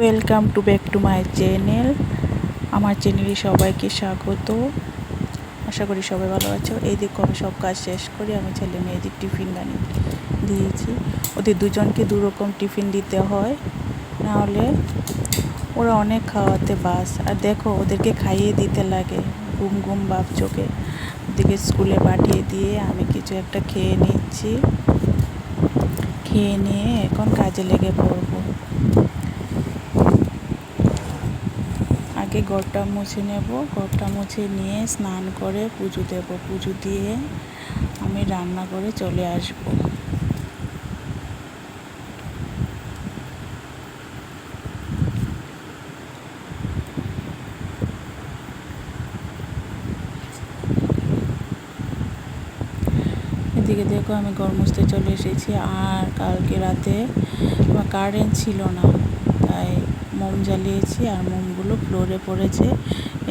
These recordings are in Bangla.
Welcome to back to my channel আমার চ্যানেলে সবাইকে স্বাগত। আশা করি সবাই ভালো আছো। এই দিক আমি সব কাজ শেষ করে আমি ছেলে মেয়েদের টিফিন বানিয়ে দিয়েছি। ওদের দুজনকে দু রকম টিফিন দিতে হয়। নাহলে ওরা অনেক খাওয়াতে বাস। আর দেখো, ওদেরকে খাইয়ে দিতে লাগে। ঘুম ঘুম বাপ চোখে। ওদেরকে স্কুলে পাঠিয়ে দিয়ে আমি কিছু একটা খেয়ে নিচ্ছি। খেয়ে নিয়ে এখন কাজে লেগে পড়ব। আগে ঘরটা মুছে নেব। ঘরটা মুছে নিয়ে স্নান করে পুজো দেব। পুজো দিয়ে আমি রান্না করে চলে আসব। এদিকে দেখো আমি ঘর মুছতে চলে এসেছি। আর কালকে রাতে কারেন্ট ছিল না। তাই মোম জ্বালিয়েছি আর মোমগুলো ফ্লোরে পড়েছে।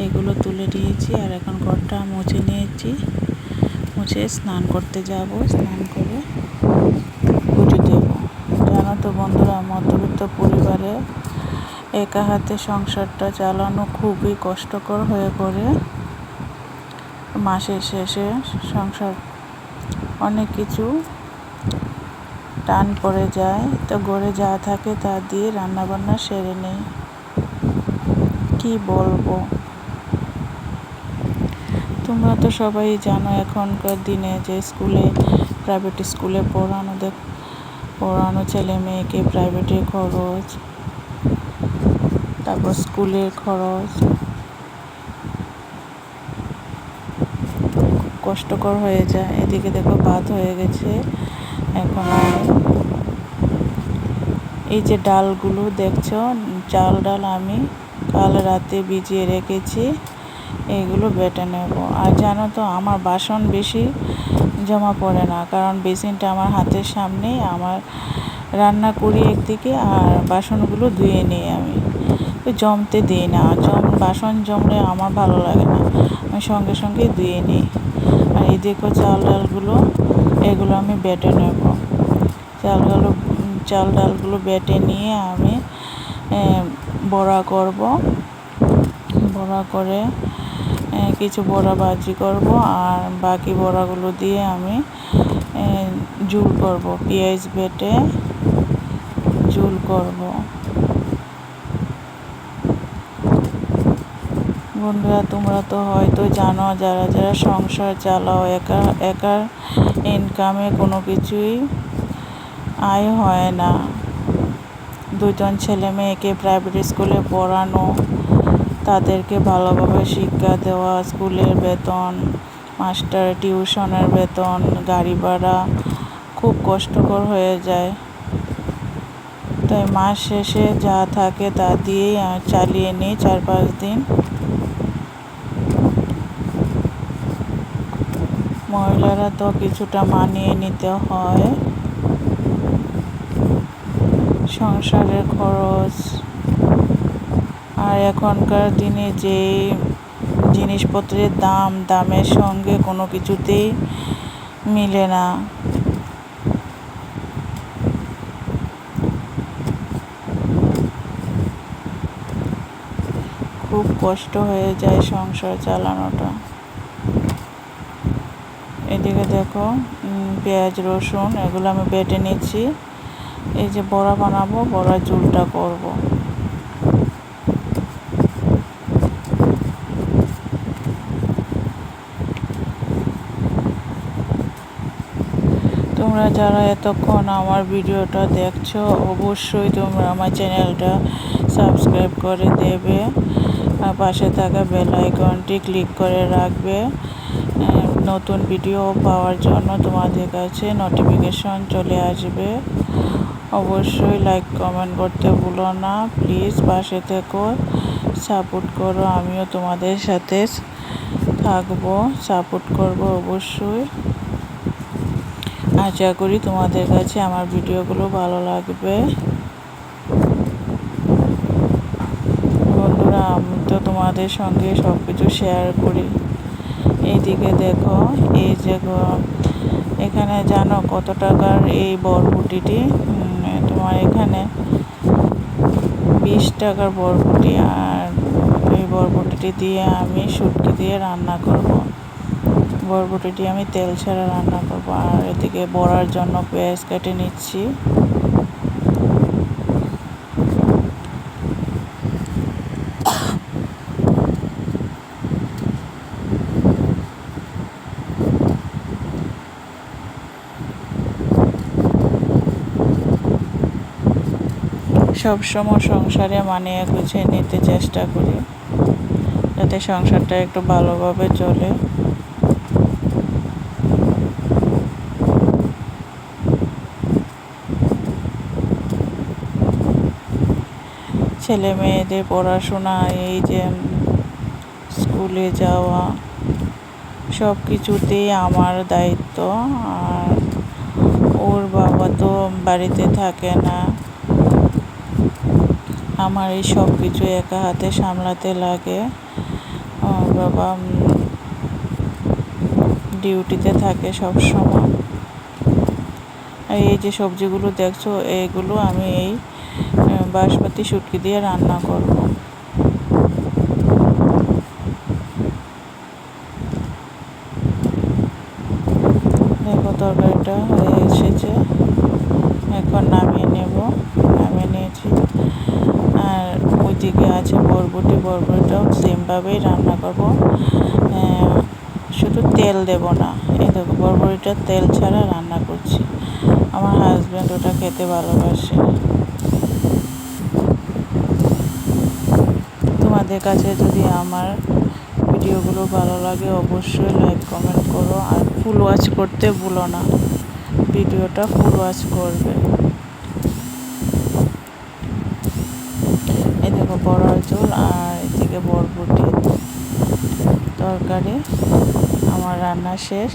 এগুলো তুলে দিয়েছি আর এখন ঘরটা মুছে নিয়েছি। মুছে স্নান করতে যাব, স্নান করে পুজো দেব। জানো তো বন্ধুরা, মধ্যবিত্ত পরিবারে একা হাতে সংসারটা চালানো খুবই কষ্টকর হয়ে পড়ে। মাসের শেষে সংসার অনেক কিছু টান পড়ে যায়, তো গড়ে যা থাকে তা দিয়ে রান্নাবান্না সেরে নেই। কি বলব? তোমরা তো সবাই জানো এখনকার দিনে যে স্কুলে প্রাইভেট স্কুলে পড়ানো পড়ানো ছেলে মেয়েকে প্রাইভেটে খরচ, তারপর স্কুলের খরচ। কষ্টকর হয়ে যায়। এদিকে দেখো ভাত হয়ে গেছে। এখন এই যে ডালগুলো দেখছ, চাল ডাল আমি কাল রাতে ভিজিয়ে রেখেছি, এগুলো বেটে নেব। আর জানো তো, আমার বাসন বেশি জমা পড়ে না, কারণ বেসিনটা আমার হাতের সামনেই, আমার রান্না করি একদিকে আর বাসনগুলো ধুয়ে নিই আমি। জমতে দিই না, জম, বাসন জমলে আমার ভালো লাগে না, আমি সঙ্গে সঙ্গে ধুয়ে নিই। আর এই দেখো চাল ডালগুলো এগুলো আমি বেটে নেব। চাল ডাল, চাল ডালগুলো বেটে নিয়ে আমি বড়া করব। বড়া করে কিছু বড়া ভাজি করব আর বাকি বড়াগুলো দিয়ে আমি ঝুল করব। পেঁয়াজ বেটে ঝুল করব। বন্ধুরা, তোমরা তো হয়তো জানো, যারা যারা সংসার চালাও, একা একার ইনকামে কোনো কিছুই আয় হয় না। দুজন ছেলে মেয়েকে প্রাইভেট স্কুলে পড়ানো, তাদেরকে ভালোভাবে শিক্ষা দেওয়া, স্কুলের বেতন মাস্টার টিউশনের বেতন, গাড়ি ভাড়া খুব কষ্টকর হয়ে যায়। তাই মাস শেষে যা থাকে তা দিয়েই চালিয়ে নিই, চার পাঁচ দিন। মহিলারা তো কিছুটা মানিয়ে নিতে হয়। সংসারের খরচ। আর এখনকার দিনে যে জিনিসপত্রের দাম, দামের সঙ্গে কোনো কিছুতেই মিলে না। খুব কষ্ট হয়ে যায় সংসার চালানোটা। এদিকে দেখো পেঁয়াজ, রসুন, এগুলো আমি বেটে নিচ্ছি। এই যে বড়া বানাবো, বড়া ঝুলটা করব। তোমরা যারা এতক্ষণ আমার ভিডিওটা দেখছ, অবশ্যই তোমরা আমার চ্যানেলটা সাবস্ক্রাইব করে দেবে। আর পাশে থাকা বেল আইকনটি ক্লিক করে রাখবে। নতুন ভিডিও পাওয়ার জন্য তোমাদের কাছে নোটিফিকেশন চলে আসবে। অবশ্যই লাইক কমেন্ট করতে ভুলো না। প্লিজ পাশে থেকো সাপোর্ট করো, আমিও তোমাদের সাথে থাকব সাপোর্ট করব অবশ্যই। আশা করি তোমাদের কাছে আমার ভিডিওগুলো ভালো লাগবে। বন্ধুরা, আমি তো তোমাদের সঙ্গে সব কিছু শেয়ার করি। এইদিকে দেখো, এই যে এখানে জানো কত টাকার এই বরবুটিটি? তোমার এখানে বিশ টাকার বরবটি আর এই বরবটিটি দিয়ে আমি শুটকি দিয়ে রান্না করব। বরবটিটি আমি তেল ছাড়া রান্না করব। আর এদিকে বড়ার জন্য পেঁয়াজ কেটে নিচ্ছি। সবসময় সংসারে মানিয়ে গুছিয়ে নিতে চেষ্টা করি, যাতে সংসারটা একটু ভালোভাবে চলে। ছেলে মেয়েদের পড়াশোনা, এই যে স্কুলে যাওয়া, সব কিছুতেই আমার দায়িত্ব। আর ওর বাবা তো বাড়িতে থাকে না। আমার এই সব কিছু একা হাতে সামলাতে লাগে। বাবা ডিউটিতে থাকে সব সময়। এই যে সবজিগুলো দেখছ এইগুলো আমি এই বাঁশপাতি শুটকি দিয়ে রান্না করব। দেখো, তরকারিটা হয়ে এসেছে। এখন নামিয়ে নেব, নামিয়ে নিয়েছি। ওইদিকে আছে বরবটি বরবটিটাও সেমভাবেই রান্না করব। শুধু তেল দেব না, এই দেখো বরবটিটা তেল ছাড়া রান্না করছি। আমার হাজব্যান্ড ওটা খেতে ভালোবাসে। তোমাদের কাছে যদি আমার ভিডিওগুলো ভালো লাগে, অবশ্যই লাইক কমেন্ট করো। আর ফুল ওয়াচ করতে ভুলো না। ভিডিওটা ফুল ওয়াচ করবে এই দেখো বড়ার ঝোল আর এদিকে বরবটি তরকারি। আমার রান্না শেষ।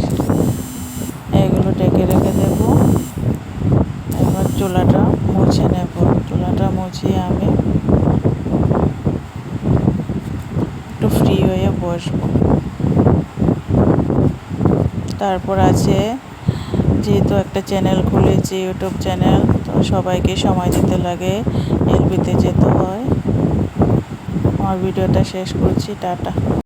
এগুলো ডেকে রেখে দেব। এবার চুলাটা মুছে নেব। চুলাটা মুছিয়ে আমি একটু ফ্রি হয়ে বসবো। তারপর আছে, যেহেতু একটা চ্যানেল খুলেছি ইউটিউব চ্যানেল তো সবাইকে সময় দিতে লাগে এলবিতে যেতে হয়। আমার ভিডিওটা শেষ করছি টাটা।